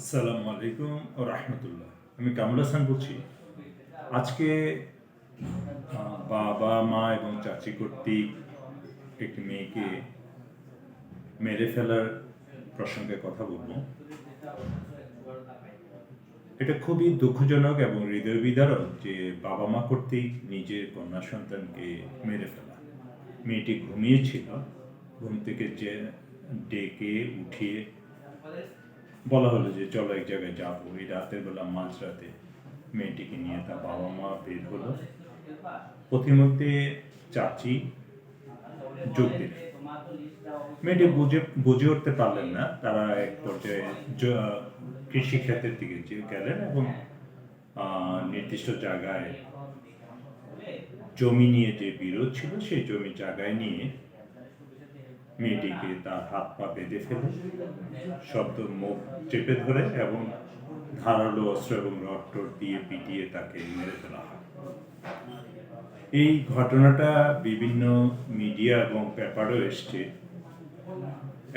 আসসালামু আলাইকুম ও রহমতুল্লাহ। আমি কামরুল হাসান বলছি। আজকে বাবা, মা এবং চাচি কর্তৃক একটি মেয়েকে মেরে ফেলার প্রসঙ্গে কথা বলব। এটা খুবই দুঃখজনক এবং হৃদয় বিদারক যে বাবা মা কর্তৃক নিজের কন্যা সন্তানকে মেরে ফেলা। মেয়েটি ঘুমিয়েছিল, ঘুম থেকে যে ডেকে উঠিয়ে বলা হলো যে চলো এক জায়গায় যাব। এই রাতের বেলা মাঝরাতে মেয়েটিকে নিয়ে তার বাবা মা বের হলো। প্রতিমধ্যে চাচি যোগ দিলেন মেয়েটি বুঝে বুঝে উঠতে পারলেন না। তারা এক পর্যায়ে কৃষি ক্ষেতের দিকে গেলেন এবং নির্দিষ্ট জায়গায় জমি নিয়ে যে বিরোধ ছিল, সেই জমি জায়গায় নিয়ে মেয়েটিকে তার হাত পা বেঁধে ফেলে, শব্দ মুখ চেপে ধরে এবং ধারালো অস্ত্র এবং রক্টর দিয়ে পিটিয়ে তাকে মেরে ফেলা হয়। এই ঘটনাটা বিভিন্ন মিডিয়া এবং পেপারও এসছে।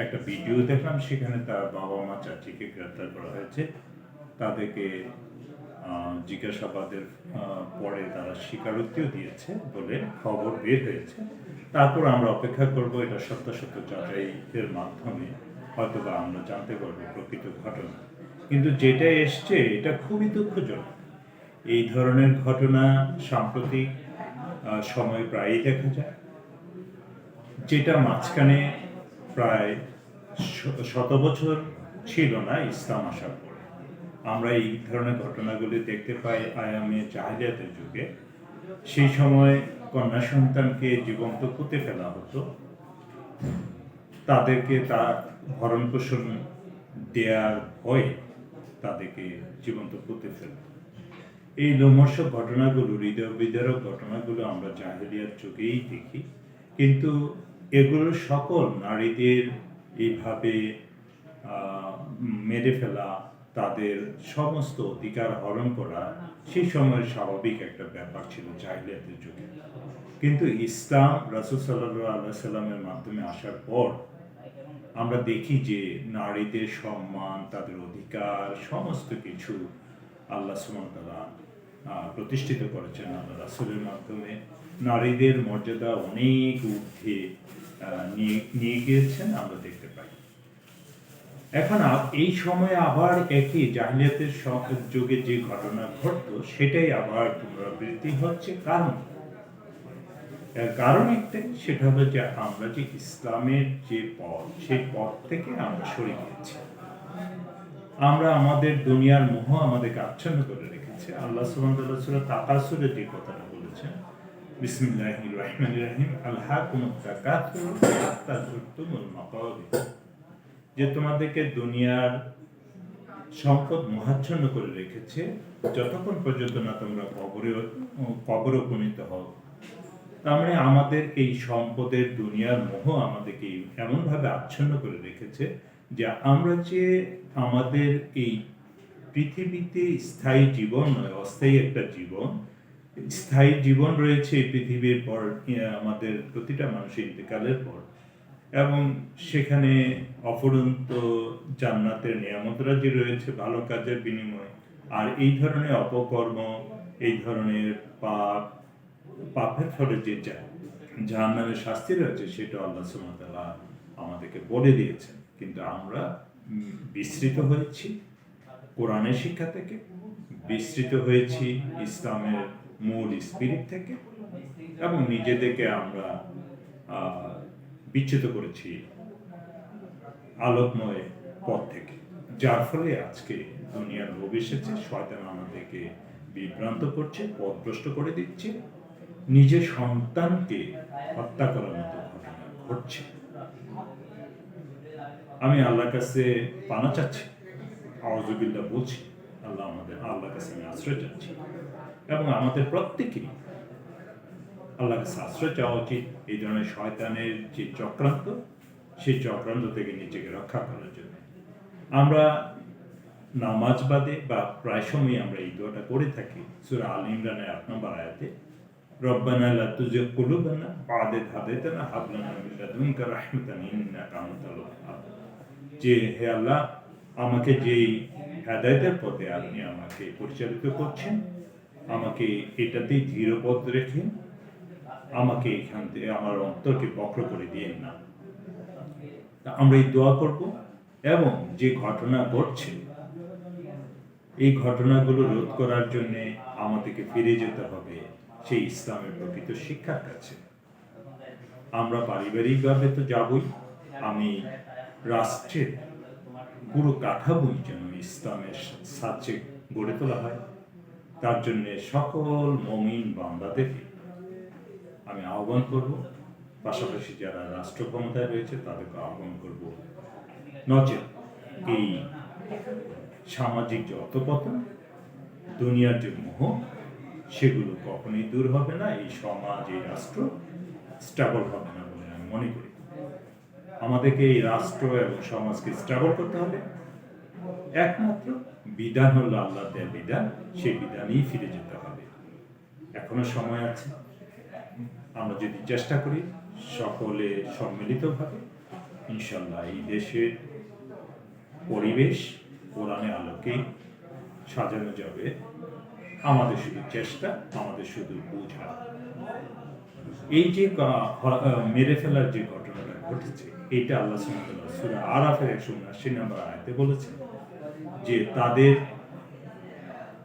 একটা ভিডিও দেখলাম, সেখানে তার বাবা মা চাচিকে গ্রেপ্তার করা হয়েছে। তাদেরকে জিজ্ঞাসাবাদের পরে তারা স্বীকারোক্তিও দিয়েছে বলে খবর বের হয়েছে। তারপর আমরা অপেক্ষা করব এটা সত্যাসত্য যাচাইয়ের মাধ্যমে। হয়তো বা আমরা জানতে পারব প্রকৃত ঘটনা। কিন্তু যেটা এসছে, এটা খুবই দুঃখজনক। এই ধরনের ঘটনা সাম্প্রতিক সময়ে প্রায়ই দেখা যায়। যেটা মাঝখানে প্রায় শত বছর ছিল না ইসলাম আসার পরে। আমরা এই ধরনের ঘটনাগুলি দেখতে পাই আয়ামে জাহিলিয়াতের যুগে। সেই সময় কন্যা সন্তানকে জীবন্ত পুঁতে ফেলা হতো। তাদেরকে তার ভরণ পোষণ দেওয়ার ভয়ে তাদেরকে জীবন্ত পুঁতে ফেলত এই লোমর্ষ ঘটনাগুলো, হৃদয় বিদারক ঘটনাগুলো আমরা জাহেলিয়ার চোখেই দেখি। কিন্তু এগুলো সকল নারীদের এইভাবে মেরে ফেলা তাদের সমস্ত অধিকার হরণ করা সেই সময়ের স্বাভাবিক একটা ব্যাপার ছিল জাহিলিয়াতের যুগে। কিন্তু ইসলাম রাসুল সাল্লাহ আল্লাহ সাল্লামের মাধ্যমে আসার পর আমরা দেখি যে নারীদের সম্মান, তাদের অধিকার, সমস্ত কিছু আল্লাহ সুমতলা প্রতিষ্ঠিত করেছেন আল্লাহ রাসুলের মাধ্যমে। নারীদের মর্যাদা অনেক ঊর্ধ্বে নিয়ে গিয়েছেন, আমরা দেখতে পাই। এখন এই সময়ে আবার একই জাহিলিয়াতের যুগে যে ঘটনা ঘটতো, সেটাই আবার পুনরাবৃত্তি হচ্ছে। কারণ কারণ একটাই সেটা হলো যে আমরা যে ইসলামের যে পথ, সেই পথ থেকে আমরা সরে গিয়েছি। আমরা আমাদের দুনিয়ার মোহ আমাদেরকে আচ্ছন্ন করে রেখেছে। আল্লাহ সুবহানাহু সুরা তাকাসুরে যে কথাটা বলেছেন, বিসমিল্লাহির রহমানির রহিম আলহাকুমুত তাকাসুর হাত্তা যুরতুমুল মাকাবির যে তোমাদেরকে দুনিয়ার সম্পদ মহাচ্ছন্ন করে রেখেছে, যতক্ষণ পর্যন্ত না তোমরা কবরে কবর উপনীত হও। তার মানে আমাদের এই সম্পদের দুনিয়ার মোহ আমাদেরকে এমনভাবে আচ্ছন্ন করে রেখেছে যে আমরা যে আমাদের এই পৃথিবীতে স্থায়ী জীবন নয়, অস্থায়ী একটা জীবন, স্থায়ী জীবন রয়েছে পৃথিবীর পর আমাদের প্রতিটা মানুষের ইন্তেকালের পর। এবং সেখানে অফুরন্ত জান্নাতের নিয়ামতরা যে রয়েছে ভালো কাজের বিনিময়ে। আর এই ধরনের অপকর্ম এই ধরনের পাপ পাপের ফলে যে যার নামে শাস্তি রয়েছে সেটা আল্লাহ সুমতাল্লাহ আমাদেরকে বলে দিয়েছেন। কিন্তু আমরা উম, বিস্মৃত হয়েছি কোরআনের শিক্ষা থেকে বিস্মৃত হয়েছি ইসলামের মূল স্পিরিট থেকে এবং নিজেদেরকে আমরা বিচ্যুত করেছি আলোকময় পথ থেকে। যার ফলে আজকে দুনিয়ার লোভ এসেছে শয়তান আমাদেরকে বিভ্রান্ত করছে, পথভ্রষ্ট করে দিচ্ছে নিজের সন্তানকে হত্যা করার মতো ঘটনা ঘটছে। আমি আল্লাহর কাছে পানা চাচ্ছি আওয়াজুবিল্লাহ বলছি, আল্লাহ আমাদের, আল্লাহর কাছে আমি আশ্রয় চাচ্ছি। এবং আমাদের প্রত্যেকেরই আল্লাহর সাশ্রয় চাওয়া উচিত। এই ধরনের শয়তানের যে চক্রান্ত, সেই চক্রান্ত থেকে নিজেকে রক্ষা করার জন্য। আমরা নামাজ বাদে বা প্রায় সময় আমরা এই দোয়াটা করে থাকি। সুরা আল ইমরানের আট নম্বর আয়াতে, রব্বানা লা তুজিগ কুলুবানা বা'দা হাদাইতানা হাব লানা মিন লাদুনকা রাহমাতান ইন্নাকা আনতাল যে, হে আল্লাহ, আমাকে যেই হেদায়তের পথে আপনি আমাকে পরিচালিত করছেন, আমাকে এটাতেই ধীরপথ রেখে আমাকে এখান থেকে আমার অন্তরকে বক্র করে দিয়েন না। আমরা এই দোয়া করব এবং যে ঘটনা ঘটছে, এই ঘটনাগুলো রোধ করার জন্য আমাদেরকে ফিরে যেতে হবে সেই ইসলামের প্রকৃত শিক্ষার কাছে। আমরা পারিবারিকভাবে তো যাবই, আমি রাষ্ট্রের পুরো কাঠামোই যেন ইসলামের সাহায্যে গড়ে তোলা হয়। তার জন্য সকল মমিন বান্দাদেরকে আমি আহ্বান করব। পাশাপাশি যারা রাষ্ট্র ক্ষমতায় রয়েছে, তাদেরকে আহ্বান করব। নচেত এই সামাজিক যে অতপতন, দুনিয়ার যে মোহ, সেগুলো কখনোই দূর হবে না। এই সমাজ, এই রাষ্ট্র স্টাবল হবে না বলে আমি মনে করি। আমাদেরকে এই রাষ্ট্র এবং সমাজকে স্টাবল করতে হবে। একমাত্র বিধান হলো আল্লাহ দেয় বিধান। সেই বিধানেই ফিরে যেতে হবে। এখনও সময় আছে। আমরা যদি চেষ্টা করি সকলে সম্মিলিতভাবে ইনশাল্লাহ এই দেশের পরিবেশ কোরআনের আলোকে সাজানো যাবে। আমাদের শুধু চেষ্টা, আমাদের শুধু বোঝা। এই যে মেরে ফেলার যে ঘটনাটা ঘটেছে এটা আল্লাহ সুরা আরাফের একশো উনআশি নম্বর আয়াতে বলেছে যে তাদের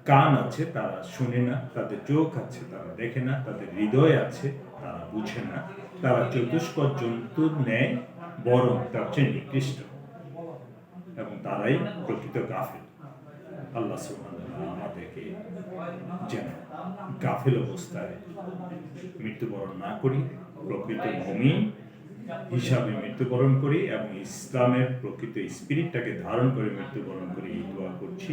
কান আছে, তারা শুনে না, তাদের চোখ আছে, তারা দেখে না, তাদের হৃদয় আছে, তারা বুঝে না। তারা চতুষ্পদ জন্তুর ন্যায় বরং তার চেয়ে নিকৃষ্ট। এবং তারাই প্রকৃত গাফেল। আল্লাহ সুবহানাহু আমাদেরকে যেন গাফেল অবস্থায় মৃত্যুবরণ না করি, প্রকৃত ভূমি হিসাবে মৃত্যুবরণ করি এবং ইসলামের প্রকৃত স্পিরিটটাকে ধারণ করে মৃত্যুবরণ করি, এই দোয়া করছি।